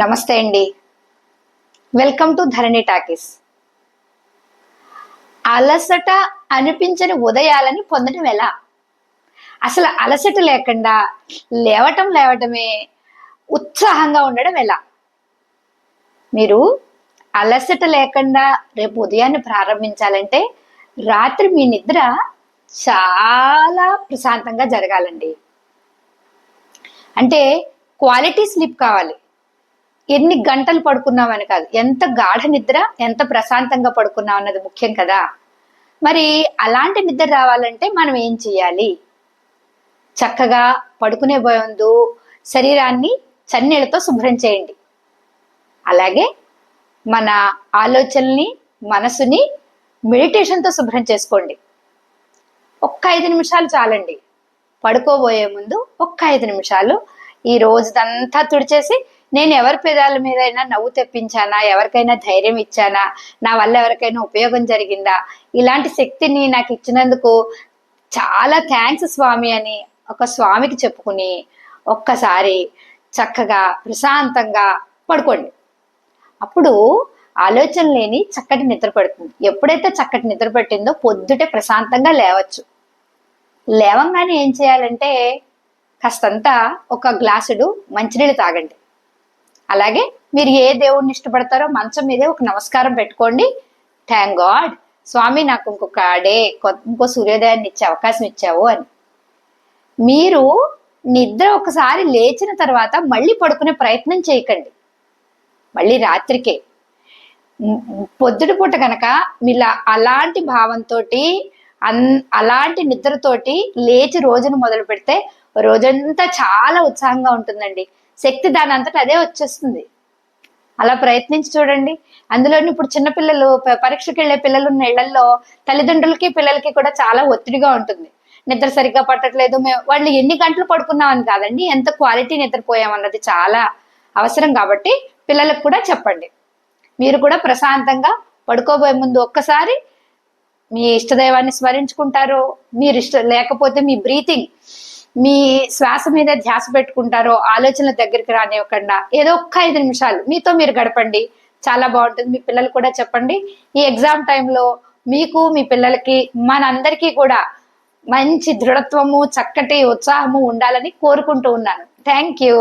నమస్తే అండి. Welcome to Dharani talkies అలసట అనిపించని ఉదయాలని పొందడం ఎలా? అసలు అలసట లేకుండా లేవటం లేవటమే ఉత్సాహంగా ఉండడం ఎలా? మీరు అలసట లేకుండా రేపు ఉదయాన్ని ప్రారంభించాలంటే రాత్రి మీ నిద్ర చాలా ప్రశాంతంగా జరగాలండి. అంటే క్వాలిటీ స్లీప్ కావాలి. ఎన్ని గంటలు పడుకున్నామని కాదు. ఎంత గాఢ నిద్ర ఎంత ప్రశాంతంగా పడుకున్నాం అన్నది ముఖ్యం కదా. మరి అలాంటి నిద్ర రావాలంటే మనం ఏం చేయాలి చక్కగా పడుకునే ముందు శరీరాన్ని చన్నీళ్ళతో శుభ్రం చేయండి. అలాగే మన ఆలోచనల్ని మనసుని మెడిటేషన్తో శుభ్రం చేసుకోండి. ఒక్క ఐదు నిమిషాలు చాలండి. పడుకోబోయే ముందు ఒక్క ఐదు నిమిషాలు ఈ రోజుదంతా తుడిచేసి నేను ఎవరి పెదాల మీదైనా నవ్వు తెప్పించానా? ఎవరికైనా ధైర్యం ఇచ్చానా? నా వల్ల ఎవరికైనా ఉపయోగం జరిగిందా? ఇలాంటి శక్తిని నాకు ఇచ్చినందుకు చాలా థ్యాంక్స్ స్వామి అని ఒక స్వామికి చెప్పుకుని ఒక్కసారి చక్కగా ప్రశాంతంగా పడుకోండి. అప్పుడు ఆలోచన లేని చక్కటి నిద్ర పడుతుంది. ఎప్పుడైతే చక్కటి నిద్ర పట్టిందో పొద్దుటే ప్రశాంతంగా లేవచ్చు. లేవంగానే ఏం చేయాలంటే కాస్తంతా ఒక గ్లాసుడు మంచినీళ్ళు తాగండి. అలాగే మీరు ఏ దేవుడిని ఇష్టపడతారో మంచం మీదే ఒక నమస్కారం పెట్టుకోండి. థ్యాంక్ గాడ్ స్వామి నాకు ఇంకొక డే ఇంకో సూర్యోదయాన్ని ఇచ్చే అవకాశం ఇచ్చావు అని. మీరు నిద్ర ఒకసారి లేచిన తర్వాత మళ్ళీ పడుకునే ప్రయత్నం చేయకండి. మళ్ళీ రాత్రికే. పొద్దుటి పూట కనుక మీలా అలాంటి భావంతో అన్ అలాంటి నిద్రతోటి లేచి రోజును మొదలు పెడితే రోజంతా చాలా ఉత్సాహంగా ఉంటుందండి. శక్తి దాని అంతటా అదే వచ్చేస్తుంది. అలా ప్రయత్నించి చూడండి. అందులోని ఇప్పుడు చిన్నపిల్లలు పరీక్షకి వెళ్ళే పిల్లలు ఉన్న ఇళ్ళలో తల్లిదండ్రులకి పిల్లలకి కూడా చాలా ఒత్తిడిగా ఉంటుంది. నిద్ర సరిగ్గా పట్టట్లేదు. మేము వాళ్ళు ఎన్ని గంటలు పడుకున్నామని కాదండి ఎంత క్వాలిటీ నిద్రపోయాం అన్నది చాలా అవసరం కాబట్టి పిల్లలకు కూడా చెప్పండి. మీరు కూడా ప్రశాంతంగా పడుకోబోయే ముందు ఒక్కసారి మీ ఇష్టదైవాన్ని స్మరించుకుంటారు. మీరు ఇష్ట లేకపోతే మీ బ్రీతింగ్ మీ శ్వాస మీద ధ్యాస పెట్టుకుంటారో ఆలోచనల దగ్గరికి రానివ్వకుండా ఏదో ఒక్క ఐదు నిమిషాలు మీతో మీరు గడపండి. చాలా బాగుంటుంది. మీ పిల్లలు కూడా చెప్పండి. ఈ ఎగ్జామ్ టైంలో మీకు మీ పిల్లలకి మనందరికీ కూడా మంచి దృఢత్వము చక్కటి ఉత్సాహము ఉండాలని కోరుకుంటూ ఉన్నాను. Thank you.